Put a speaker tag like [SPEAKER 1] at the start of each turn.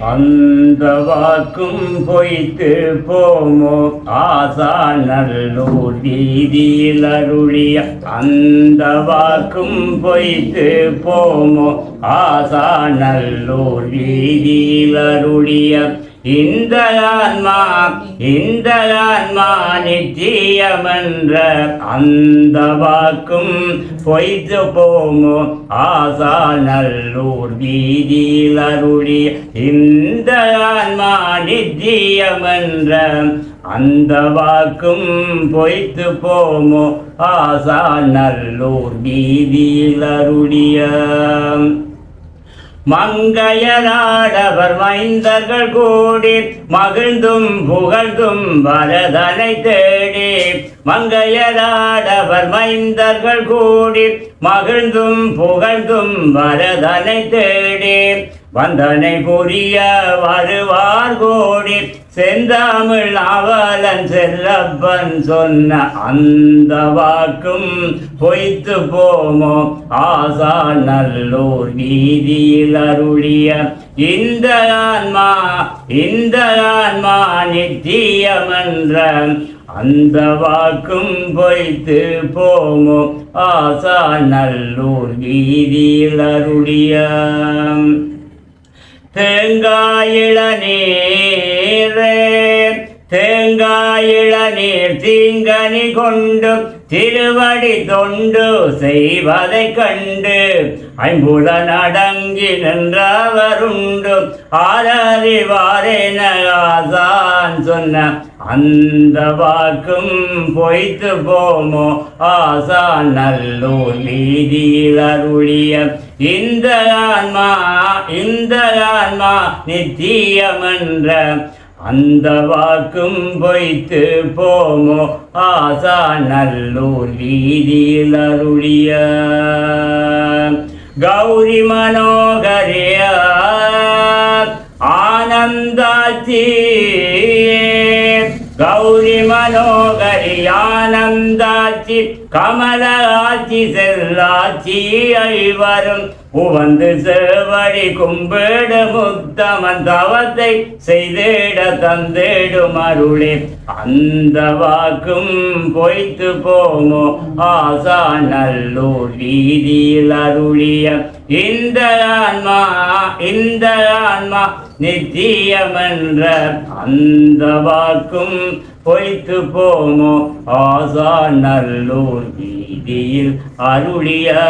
[SPEAKER 1] அந்த வாக்கும் பொய்த்து போமோ? ஆசா நல்லூர் தீதியில் அருளிய அந்த வாக்கும் பொய்த்து போமோ? ஆசா நல்லூர் தீதியில் அருளிய இந்த ஆன்மா இந்த நித்தியமன்ற அந்த வாக்கும் பொய்த்து போமோ ஆசா நல்லூர் வீதியில் அருளி. இந்த ஆன்மா நித்தியமன்ற அந்த வாக்கும் பொய்த்து போமோ ஆசா நல்லூர் வீதியில் அருளிய. மங்கையராடவர் மைந்தர்கள் கூடி மகிழ்ந்தும் புகழ்ந்தும் வரதனை தேடி. மங்கையராடவர் மைந்தர்கள் கூடி மகிழ்ந்தும் புகழ்ந்தும் வரதனை தேடி. வந்தனை புரிய வருவார்கோ கோடி செந்தமிழ் அவலன் செல்லப்பன் சொன்ன அந்த வாக்கும் பொய்த்து போமோ ஆசா நல்லூர் வீதியில் அருளிய இந்த ஆன்மா இந்த ஆன்மா நித்தியமன்ற அந்த வாக்கும் பொய்த்து போமோ ஆசா நல்லூர் வீதியில் அருளிய தேங்காயிள நீரே தேங்காயிள நீர் தீங்கனி கொண்டு திருவடி தொண்டு செய்வதை கண்டு ஐம்புல நடங்கி நின்றவருண்டு ஆரறிவாரேன ஆசான் சொன்ன அந்த வாக்கும் பொய்த்து போமோ ஆசான் நல்லூர் நீதியில் அருளிய இந்த ஆன்மா இந்த ஆன்மா நித்தியமன்ற அந்த வாக்கும் பொய்த்து போமோ ஆசா நல்லூர் வீதியில் அருளிய. கௌரி மனோகரிய ஆனந்தாச்சி கௌரி மனோ யானந்தாச்சி கமல கமலாட்சி செல்லாச்சி ஐவரும் உவந்து சேவடி கும்பிடு முத்தமன் தவத்தை செய்திட தந்திடும் அருளே. அந்த வாக்கும் பொய்த்து போமோ ஆசா நல்லூர் வீதியில் அருளிய இந்த ஆன்மா இந்த ஆன்மா நித்தியமென்ற அந்த வாக்கும் பொய்த்து போமோ ஆசா நல்லூர் வீதியில் அருளியா